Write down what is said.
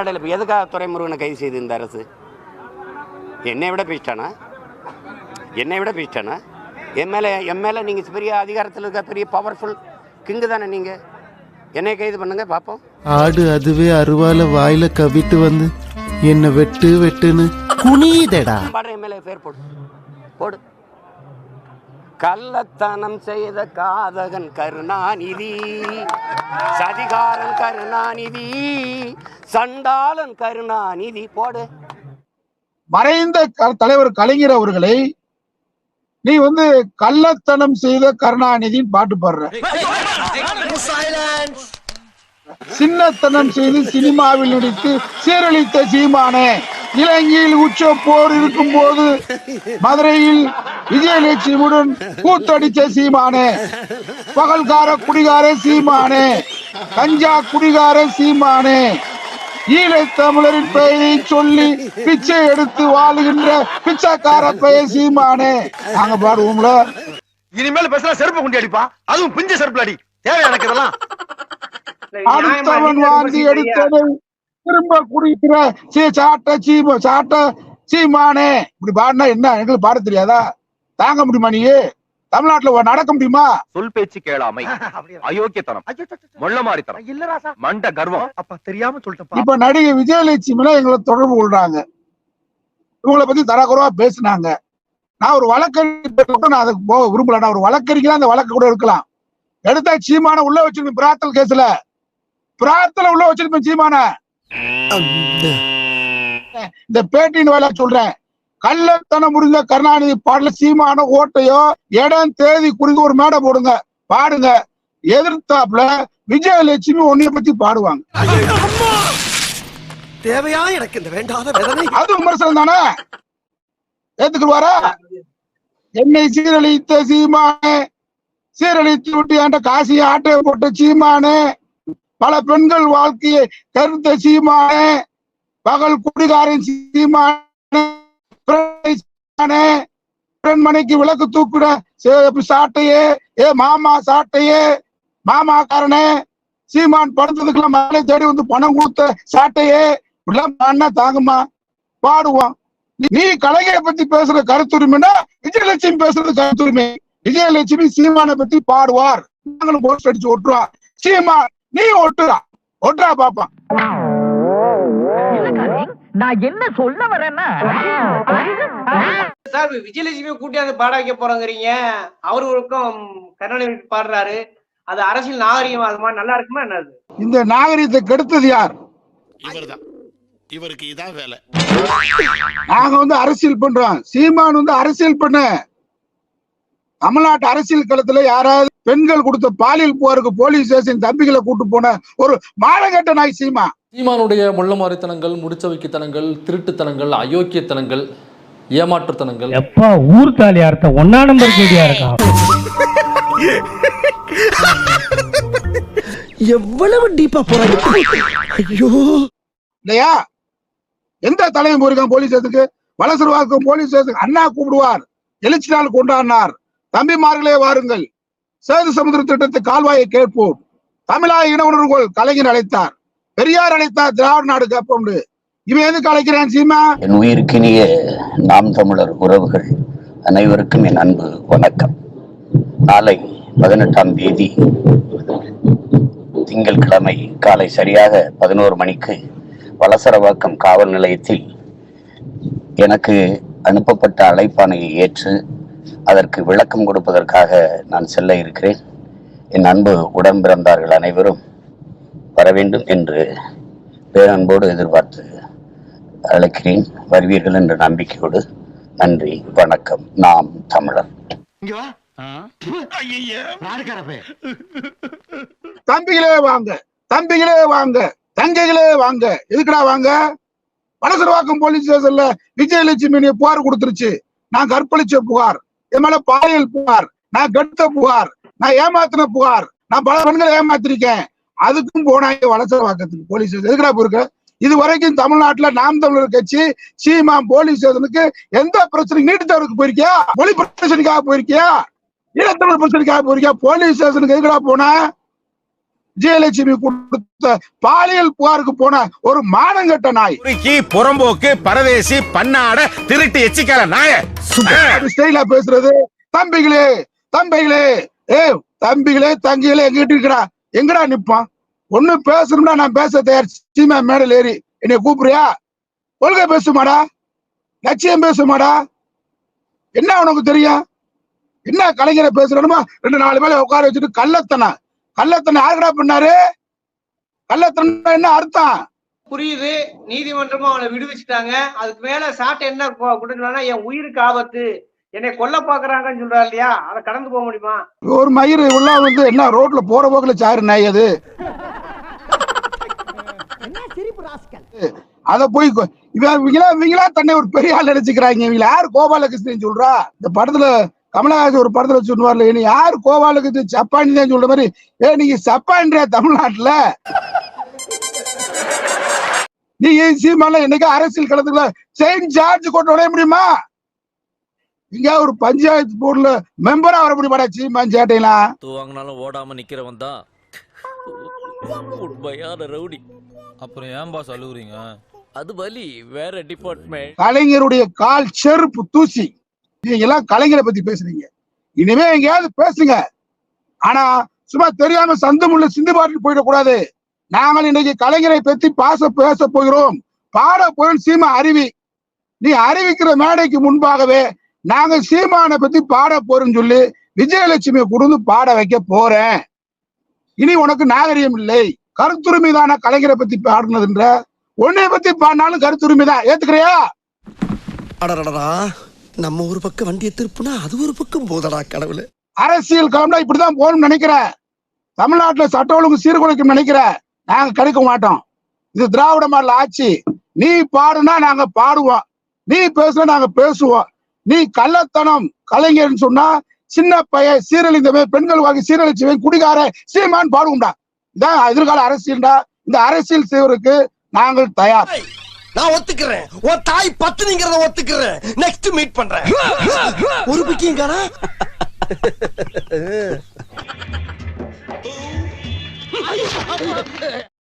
மேடையில் இப்போ எதுக்காக துறைமுருகனை கைது செய்து இந்த அரசு? என்னை விட பேசிட்டானா என்னை விட பேசிட்டானா என் மேலே நீங்கள் பெரிய அதிகாரத்தில் இருக்க பெரிய பவர்ஃபுல் கிங்கு தானே நீங்கள் என்னை கைது பண்ணுங்க பார்ப்போம் ஆடு அதுவே அருவால வாயில கவிட்டு வந்து என்ன வெட்டு வெட்டுன்னு குனியுதடா. மேலே பேர் போடு. போடு. கள்ளத்தனம் செய்த காதகன் கருணாநிதி சதிகாரன் கருணாநிதி சண்டாளன் கருணாநிதி போடு. மறைந்த க- தலைவர் கலைஞர் அவர்களை நீ வந்து கள்ளத்தனம் செய்த கருணாநிதின்னு பாட்டு பாடுற. சின்னத்தனம் செய்து சினிமாவில் நடித்து சீரழித்த சீமானே இலங்கையில் உச்ச போர் இருக்கும் போது மதுரையில் விஜயலட்சுமியுடன் கூத்தடிச்ச சீமானே. பகல்கார குடிகார சீமானே. கஞ்சா குடிகார சீமானே. ஈழத் தமிழரின் பெயரை சொல்லி பிச்சை எடுத்து வாழுகின்ற பிச்சைக்கார பெயர் சீமானே. நாங்க பாடுவோம்ல இனிமேல் பேசுனா செருப்பு குண்டி அடிப்பா. அதுவும் பிஞ்ச செருப்புல அடி. தேவை எனக்கு இதெல்லாம். அடுத்தவன் வாந்தி எடுத்ததை திரும்ப குடிக்கிற சீ சாட்ட சீம சாட்ட சீமானே. இப்படி பாடினா என்ன? எங்களுக்கு பாட தெரியாதா? தாங்க முடியுமா நீ தமிழ்நாட்டுல ஒரு நடக்க முடியுமா? சொல் பேச்சு கேளாமை. அயோக்கியத்தனம். மொள்ளமாரித்தனம் இல்ல ராசா. மண்ட கர்வம். அப்ப தெரியாம சொல்லிட்டப்பா இப்ப நடிகை விஜயலட்சுமில எங்களை தொடர்பு கொள்றாங்க. இவங்களை பத்தி தரக்குறவா பேசுனாங்க. நான் ஒரு வழக்கறிஞர் கூட நான் அதுக்கு போக விரும்பல. நான் ஒரு வழக்கறிஞர் அந்த வழக்கு கூட இருக்கலாம். எடுத்தா சீமான உள்ள வச்சிருப்பேன் பிராத்தல் கேஸ்ல. பிராத்தல உள்ள வச்சிருப்பேன் சீமான. இந்த பேட்டின் வேலை சொல்றேன். கள்ளத்தனம் புரிந்த கருணாநிதி பாடல சீமான ஓட்டையோ இடம் தேதி குறிந்து ஒரு மேடை போடுங்க. பாடுங்க. எதிர்த்தாப்புல விஜயலட்சுமி உன்னைய பத்தி பாடுவாங்க. தேவையா எனக்கு இந்த வேண்டாத வேதனை? அது விமர்சனம் தானே? ஏத்துக்குவாரா என்னை சீரழித்த சீமானே சீரழித்து விட்டு என்ற காசியை ஆட்டை போட்ட சீமானே பல பெண்கள் வாழ்க்கையை கருத்த சீமானே பகல் குடிகாரன் சீமானே பிறனை சீமானே விளக்கு தூக்குட சாட்டையே? ஏ மாமா சாட்டையே. மாமாக்காரனே சீமான் படுத்ததுக்கெல்லாம் மேலே தேடி வந்து பணம் கொடுத்த சாட்டையே. இப்படிலாம் பாடினா தாங்குமா? பாடுவோம் நீ- கலைஞரை பத்தி பேசுற கருத்துரிமைனா விஜயலட்சுமி பேசுறது கருத்துரிமை. விஜயலட்சுமி சீமானை பத்தி பாடுவார். நாங்களும் போஸ்ட் அடிச்சு ஒட்டுருவோம் சீமான் நீ ஒட்டுறா. ஒட்டுறா பாப்பான் நான் என்ன சொல்ல வரேன்னா சார் விஜயலட்சுமி கூட்டியாந்து பாட வைக்க போறோங்கிறீங்க. அவரு ஒருக்கம் கருணாநிதி பாடுறாரு. அது அரசியல் நாகரிகம் அது மாதிரி நல்லா இருக்குமா என்னது இந்த நாகரிகத்தை கெடுத்தது யார்? இவர்தான். இவருக்கு இதான் வேலை. நாங்க வந்து அரசியல் பண்றோம். சீமான் வந்து அரசியல் பண்ண. தமிழ்நாட்டு அரசியல் களத்துல யாராவது பெண்கள் கொடுத்த பாலியல் புகாருக்கு போலீஸ் ஸ்டேஷன் தம்பிகளை கூட்டு போன ஒரு மானகட்ட நாய் சீமா. சீமானுடைய முள்ளமாரித்தனங்கள் முடிச்சவைக்குத்தனங்கள் திருட்டுத்தனங்கள் அயோக்கியத்தனங்கள் ஏமாற்றுத்தனங்கள். எப்பா ஊர் தாலி அர்த்தம். ஒன்னா நம்பர் கேடியா இருக்கான் எவ்வளவு டீப்பா போறாங்க ஐயோ. இல்லையா? எந்த தலைவன் போயிருக்கான் போலீஸ் ஸ்டேஷனுக்கு? வலசர்வாக்கம் போலீஸ் ஸ்டேஷன் அண்ணா கூப்பிடுவார். எழுச்சி நாள் கொண்டாடினார். தம்பிமார்களே வாருங்கள். சேது சமுத்திர திட்டத்தை கால்வாயை கேட்போம். தமிழாய இன உணர்வுகள் கலைஞர் அழைத்தார் பெரியார் அழைத்தா திராவிட நாடு கேட்போம் இவன் எதுக்கு அழைக்கிறான் சீமா? என் உயிருக்கினிய நாம் தமிழர் உறவுகள் அனைவருக்கும் என் அன்பு வணக்கம். நாளை பதினெட்டாம் தேதி திங்கட்கிழமை காலை சரியாக பதினோரு மணிக்கு வலசரவாக்கம் காவல் நிலையத்தில் எனக்கு அனுப்பப்பட்ட அழைப்பானையை ஏற்று அதற்கு விளக்கம் கொடுப்பதற்காக நான் செல்ல இருக்கிறேன். என் அன்பு உடன்பிறந்தார்கள் அனைவரும் வர வேண்டும் என்று பேரன்போடு எதிர்பார்த்து அழைக்கிறேன். வருவீர்கள் என்ற நம்பிக்கையோடு நன்றி வணக்கம். நாம் தமிழர். இங்க வா. ஐயா நாடுக்காரப்பே தம்பிகளே வாங்க. தம்பிகளே வாங்க. தங்கைகளே வாங்க. எதுக்குடா வாங்க? வலசரவாக்கம் போலீஸ் ஸ்டேஷன்ல விஜயலட்சுமி புகார் கொடுத்துருச்சு. நான் கற்பழிச்ச புகார். என் மேல பாலியல் புகார். நான் கெடுத்த புகார். நான் ஏமாத்தின புகார். நான் பல பெண்களை ஏமாத்திருக்கேன். அதுக்கும் போனாங்க வலசரவாக்கத்துக்கு போலீஸ் ஸ்டேஷன். எதுக்குடா போயிருக்க இது வரைக்கும் தமிழ்நாட்டுல நாம் தமிழர் கட்சி சீமா போலீஸ் ஸ்டேஷனுக்கு எந்த பிரச்சனை நீட்டு தேர்வுக்கு போயிருக்கியா? மொழி பிரச்சனைக்காக போயிருக்கியா? ஈழத்தமிழ் பிரச்சனைக்காக போயிருக்கியா? போலீஸ் ஸ்டேஷனுக்கு எதுக்குடா போன? விஜயலட்சுமி கொடுத்த பாலியல் புகாருக்கு போன ஒரு மானங்கட்ட நாய். குறுக்கி புறம்போக்கு பரதேசி பன்னாட திருட்டு எச்சிக்கால நாய. ஸ்டைலா பேசுறது. தம்பிகளே தம்பிகளே ஏ தம்பிகளே தங்கிகளே எங்கிட்ட இருக்கிறா எங்கடா நிப்பான்? ஒண்ணு பேசணும்னா நான் பேச தயார். சீமா மேடல் ஏறி. என்னை கூப்பிடுறியா? ஒழுங்கா பேசுமாடா? லட்சியம் பேசுமாடா? என்ன உனக்கு தெரியும்? என்ன கலைஞரை பேசுறணுமா ரெண்டு நாலு பேரை உட்கார வச்சுட்டு கள்ளத்தனை கள்ளத்தனை யாருக்கடா பண்ணாரு? கள்ளத்தனை என்ன அர்த்தம்? புரியுது. நீதிமன்றமும் அவனை விடுவிச்சுட்டாங்க. அதுக்கு மேல சாட்டை என்ன கு- குடுக்கலாம்னா என் உயிருக்கு ஆபத்து. என்னை கொல்ல பாக்குறாங்கன்னு சொல்றா இல்லையா? அதை கடந்து போக முடியுமா? ஒரு மயிர் உள்ள வந்து என்ன ரோட்ல போற போக்குல சாரு நாய் அது? அத போய் இவங்களா இவங்களா தன்னை ஒரு பெரிய ஆள் நினைச்சுக்கிறாங்க. இவங்க யாரு கோபாலகிருஷ்ணன் சொல்றா? இந்த படத்துல கமலஹாசன் ஒரு படத்துல சொல்லுவார்ல நீ யாரு கோபாலகிருஷ்ணன் சப்பானி தான் சொல்ற மாதிரி ஏ நீங்க சப்பான்றியா தமிழ்நாட்டுல? நீங்க சீமான என்னைக்கு அரசியல் கலந்துக்கல செயின்ட் ஜார்ஜ் கொண்டு உடைய முடியுமா? இங்க ஒரு பஞ்சாயத்து போர்டுல மெம்பரா வர முடியுமாடா சீமான் சேட்டையெல்லாம்? வாங்கினாலும் ஓடாம நிக்கிறவன் தான். உண்மையான ரவுடி. அப்புறம் ஏன் பாஸ் அழுகுறீங்க அது வலி வேற டிபார்ட்மெண்ட் கலைஞருடைய கால் செருப்பு தூசி. நீங்க எல்லாம் கலைஞரை பத்தி பேசுறீங்க. இனிமே எங்கேயாவது பேசுங்க. ஆனா சும்மா தெரியாம சந்தமுள்ள சிந்து பாட்டில் போயிடக்கூடாது. நாங்கள் இன்னைக்கு கலைஞரை பத்தி பாச பேச போகிறோம். பாட போய் சீமா அறிவி நீ அறிவிக்கிற மேடைக்கு முன்பாகவே நாங்க சீமானை பத்தி பாட போறோம்னு சொல்லி விஜயலட்சுமியை கொடுத்து பாட வைக்க போறேன். இனி உனக்கு நாகரிகம் இல்லை. கருத்துரிமை தானே கலைஞரை பத்தி பாடுனதுன்ற? உன்னை பத்தி பாடினாலும் கருத்துரிமை தான் ஏத்துக்கிறியா நம்ம ஒரு பக்கம் வண்டியை திருப்புனா அது ஒரு பக்கம் போதடா கடவுளே. அரசியல் களம்னா இப்படிதான் போகணும்னு நினைக்கிற. தமிழ்நாட்டுல சட்ட ஒழுங்கு சீர்குலைக்கும் நினைக்கிற. நாங்க கிடைக்க மாட்டோம். இது திராவிட மாடல் ஆட்சி. நீ பாடுனா நாங்க பாடுவோம். நீ பேசுனா நாங்க பேசுவோம். நீ கள்ளத்தனம் கலைஞர்னு சொன்னா சின்ன பையன் சீரழிந்தவன் பெண்கள் வாங்கி சீரழிச்சவன் குடிகார சீமான் பாடுவோம்டா. இதான் எதிர்கால அரசியல்டா. இந்த அரசியல் செய்வதற்கு நாங்கள் தயார். நான் ஒத்துக்கிறேன். உன் தாய் பத்துனிங்கிறத ஒத்துக்கிறேன். நெக்ஸ்ட் மீட் பண்றேன். ஒரு பிக்கிங்காரா